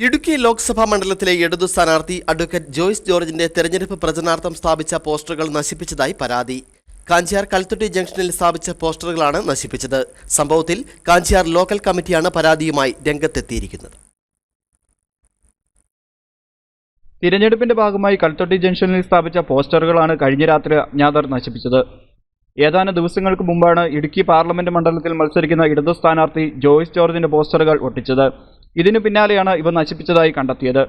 ഇടുക്കി ലോക്സഭാ മണ്ഡലത്തിലെ ഇടതു സ്ഥാനാർത്ഥി അഡ്വക്കേറ്റ് ജോയ്സ് ജോർജിന്റെ തെരഞ്ഞെടുപ്പ് പ്രചരണാർത്ഥം സ്ഥാപിച്ച പോസ്റ്ററുകൾ നശിപ്പിച്ചതായി പരാതി. കാഞ്ചിയാർ കൽത്തുട്ടി ജംഗ്ഷനിൽ സ്ഥാപിച്ച പോസ്റ്ററുകളാണ് നശിപ്പിച്ചത്. സംഭവത്തിൽ കാഞ്ചിയാർ ലോക്കൽ കമ്മിറ്റിയാണ് പരാതിയുമായി രംഗത്തെത്തിയിരിക്കുന്നത്. തിരഞ്ഞെടുപ്പിന്റെ ഭാഗമായി കൽത്തൊട്ടി ജംഗ്ഷനിൽ സ്ഥാപിച്ച പോസ്റ്ററുകളാണ് കഴിഞ്ഞ രാത്രി അജ്ഞാതർ നശിപ്പിച്ചത്. ഏതാനും ദിവസങ്ങൾക്ക് മുമ്പാണ് ഇടുക്കി പാർലമെന്റ് മണ്ഡലത്തിൽ മത്സരിക്കുന്ന ഇടതു സ്ഥാനാർത്ഥി ജോയ്സ് ജോർജിന്റെ പോസ്റ്ററുകൾ ഒട്ടിച്ചത്. ഇതിനു പിന്നാലെയാണ് ഇവ നശിപ്പിച്ചതായി കണ്ടെത്തിയത്.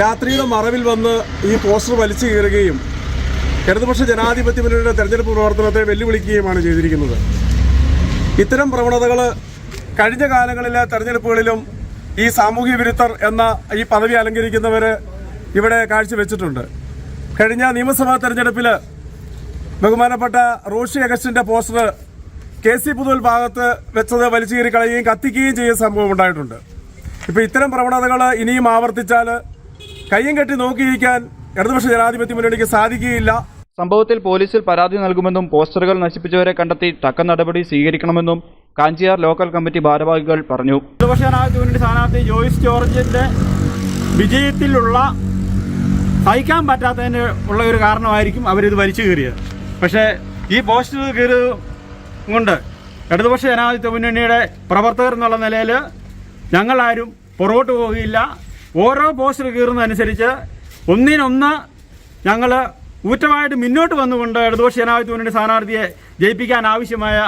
രാത്രിയുടെ മറവിൽ വന്ന് ഈ പോസ്റ്റർ വലിച്ചു കീറുകയും ഇടതുപക്ഷ ജനാധിപത്യ മുന്നണിയുടെ തെരഞ്ഞെടുപ്പ് പ്രവർത്തനത്തെ വെല്ലുവിളിക്കുകയുമാണ് ചെയ്തിരിക്കുന്നത്. ഇത്തരം പ്രവണതകൾ കഴിഞ്ഞ കാലങ്ങളിലെ തെരഞ്ഞെടുപ്പുകളിലും ഈ സാമൂഹ്യ വിരുദ്ധർ എന്ന ഈ പദവി അലങ്കരിക്കുന്നവർ ഇവിടെ കാഴ്ചവെച്ചിട്ടുണ്ട്. കഴിഞ്ഞ നിയമസഭാ തെരഞ്ഞെടുപ്പിൽ ബഹുമാനപ്പെട്ട റോഷി അഗസ്റ്റിന്റെ പോസ്റ്റർ കെ സി പുതുവൽ ഭാഗത്ത് വെച്ചത് വലിച്ചു കീറി കളയുകയും കത്തിക്കുകയും ചെയ്യുന്ന സംഭവം ഉണ്ടായിട്ടുണ്ട്. ഇപ്പൊ ഇത്തരം പ്രവണതകൾ ഇനിയും ആവർത്തിച്ചാൽ കയ്യും കെട്ടി നോക്കിയിരിക്കാൻ ഇടതുപക്ഷ ജനാധിപത്യ മുന്നണിക്ക് സാധിക്കുകയില്ല. സംഭവത്തിൽ പോലീസിൽ പരാതി നൽകുമെന്നും പോസ്റ്ററുകൾ നശിപ്പിച്ചവരെ കണ്ടെത്തി തക്ക നടപടി സ്വീകരിക്കണമെന്നും കാഞ്ചിയാർ ലോക്കൽ കമ്മിറ്റി ഭാരവാഹികൾ പറഞ്ഞു. ഇടതുപക്ഷ ജനാധിപത്യ മുന്നണി സ്ഥാനാർത്ഥി ജോയിസ് ജോർജിന്റെ വിജയത്തിലുള്ള സഹിക്കാൻ പറ്റാത്തതിന് ഉള്ള ഒരു കാരണമായിരിക്കും അവരിത് വലിച്ചു കീറിയത്. പക്ഷേ ഈ പോസ്റ്റർ കീറി കൊണ്ട് ഇടതുപക്ഷ ജനാധിപത്യ മുന്നണിയുടെ പ്രവർത്തകർ എന്നുള്ള നിലയിൽ ഞങ്ങളാരും പുറകോട്ട് പോവുകയില്ല. ഓരോ പോസ്റ്റർ കീറുന്നതനുസരിച്ച് ഒന്നിനൊന്ന് ഞങ്ങൾ ഊറ്റമായിട്ട് മുന്നോട്ട് വന്നുകൊണ്ട് ഇടതുപക്ഷ ജനാധിപത്യ മുന്നണി സ്ഥാനാർത്ഥിയെ ജയിപ്പിക്കാൻ ആവശ്യമായ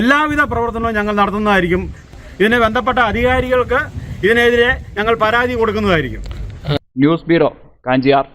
എല്ലാവിധ പ്രവർത്തനവും ഞങ്ങൾ നടത്തുന്നതായിരിക്കും. ഇതിനെ ബന്ധപ്പെട്ട അധികാരികൾക്ക് ഇതിനെതിരെ ഞങ്ങൾ പരാതി കൊടുക്കുന്നതായിരിക്കും. News bureau Kanchiyar.